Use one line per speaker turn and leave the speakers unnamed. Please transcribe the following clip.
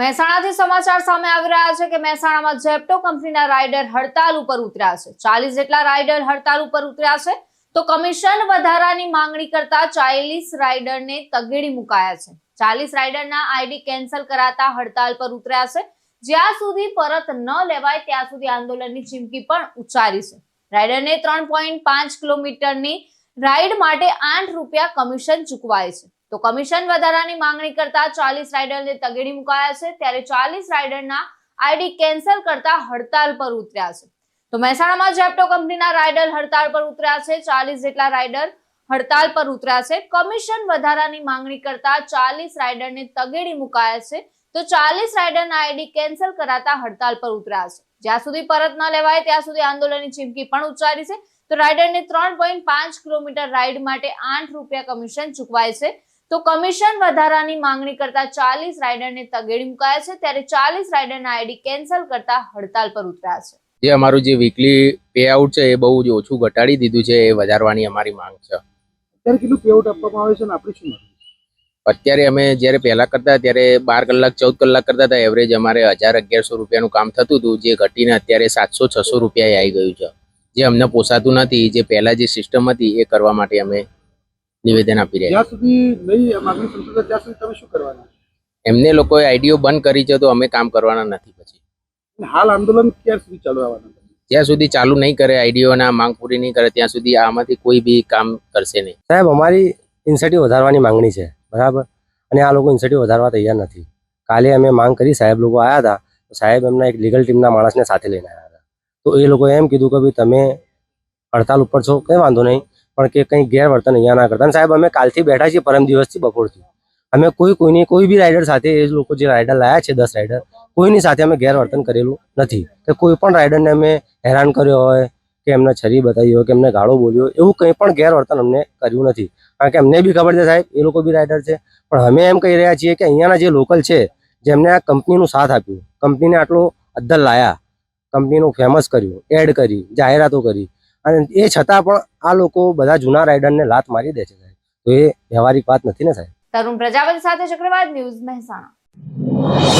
મહેસાણાથી સમાચાર સામે આવી રહ્યા છે કે મહેસાણામાં જેપ્ટો કંપનીના રાઇડર હડતાલ ઉપર ઉતર્યા છે. ચાલીસ જેટલા રાઇડર હડતાલ ઉપર ઉતર્યા છે. તો કમિશન વધારાની માંગણી કરતા ચાલીસ રાઇડરને તગેડી મુકાયા છે. ચાલીસ રાઇડરના આઈડી કેન્સલ કરાતા હડતાલ પર ઉતર્યા છે. જ્યાં સુધી પરત ન લેવાય ત્યાં સુધી આંદોલનની ચીમકી પણ ઉચ્ચારી છે. રાઇડરને ત્રણ પોઈન્ટ પાંચ કિલોમીટરની રાઇડ માટે આઠ રૂપિયા કમિશન ચૂકવાય છે. તો કમિશન વધારાની માંગણી કરતા ચાલીસ રાઇડરને તગેડી મુકાયા છે. ત્યારે ચાલીસ રાઇડરના આઈડી કેન્સલ કરતા હડતાલ પર ઉતર્યા છે. તો મહેસાણામાં જેપ્ટો કંપનીના રાઇડર હડતાલ પર ઉતર્યા છે. ચાલીસ જેટલા રાઇડર હડતાલ પર ઉતર્યા છે. કમિશન વધારાની માંગણી કરતા ચાલીસ રાઇડરને તગેડી મુકાયા છે. તો ચાલીસ રાઇડરના આઈડી કેન્સલ કરાતા હડતાલ પર ઉતર્યા છે. જ્યાં સુધી પરત ન લેવાય, ત્યાં સુધી આંદોલનની ચીમકી પણ ઉચ્ચારી છે. તો રાઇડરને ત્રણ પોઈન્ટ પાંચ કિલોમીટર રાઇડ માટે આઠ રૂપિયા કમિશન ચૂકવાય છે. તો કમિશન વધારાની માંગણી કરતા ચાલીસ રાઇડરને તગેડી મુકાયા છે. ત્યારે ચાલીસ રાઇડરના આઈડી કેન્સલ કરતા હડતાલ પર ઉતર્યા છે.
જે અમારું જે વીકલી પે આઉટ છે એ બહુ જ ઓછું ઘટાડી દીધું છે એ વધારવાની અમારી માંગ છે.
અત્યારે કેટલું પેઆઉટ આપવામાં આવે છે અને આપણે શું
અત્યારે અમે જ્યારે પહેલા કરતા ત્યારે બાર કલાક ચૌદ કલાક કરતા હતા એવરેજ અમારે હજાર અગિયારસો રૂપિયાનું કામ થતું હતું જે ઘટીને અત્યારે સાતસો છસો રૂપિયા આવી ગયું છે. જે અમને પોસાતું નથી જે પહેલાં જે સિસ્ટમ હતી એ કરવા માટે અમે નિવેદન આપી રહ્યા
જ્યાં સુધી નહીં આ સંતોષાય ત્યાં સુધી તમે શું કરવાના?
એમને લોકોએ આઈડીઓ બંધ કરી છે તો અમે કામ કરવાના નથી પછી.
હાલ આંદોલન ક્યાં સુધી ચાલુ આવવાના?
જ્યાં સુધી ચાલુ નહીં કરે આઈડીઓના માંગ પૂરી નહીં કરે ત્યાં સુધી આમાંથી કોઈ બી કામ કરશે નહીં.
સાહેબ અમારી ઇન્સેન્ટિવ વધારવાની માંગણી છે બરાબર? અને આ લોકો ઇન્સેન્ટિવ વધારવા તૈયાર નથી. કાલે અમે માંગ કરી સાહેબ લોકો આવ્યા હતા તો સાહેબ એમના એક લીગલ ટીમના માણસને સાથે લઈને આવ્યા હતા. તો એ લોકોએ એમ કીધું કે ભાઈ તમે હડતાલ ઉપર છો કંઈ વાંધો નહીં. પણ કે કંઈ ગેરવર્તન અહીંયા ના કરતા. સાહેબ, અમે કાલથી બેઠા છીએ પરમ દિવસથી બપોરથી. અમે કોઈ, કોઈની, કોઈ બી રાઇડર સાથે, એ લોકો જે રાઇડર લાયા છે, દસ રાઇડર કોઈની સાથે અમે ગેરવર્તન કરેલું નથી. કે કોઈ પણ રાઇડરને અમે હેરાન કર્યો હોય, કે એમને છરી બતાવી હોય, કે એમને ગાળો બોલ્યો એવું કંઈ પણ ગેરવર્તન અમને કર્યું નથી. કારણ કે અમને બી ખબર છે સાહેબ, એ લોકો બી રાઇડર છે. પણ અમે એમ કહી રહ્યા છીએ કે અહીંયાના જે લોકલ છે, જેમને આ કંપનીનું સાથ આપ્યું, કંપનીને આટલો અદ્ધર લાયા, કંપનીનું ફેમસ કર્યું એડ કરી, જાહેરાતો કરી અને એ છતાં પણ આ લોકો બધા જૂના રાઇડરને લાત મારી દે છે સાહેબ. તો એ વ્યવહારિક વાત નથી ને સાહેબ?
તરુણ પ્રજાપતિ સાથે ચક્રવાત ન્યૂઝ મહેસાણા.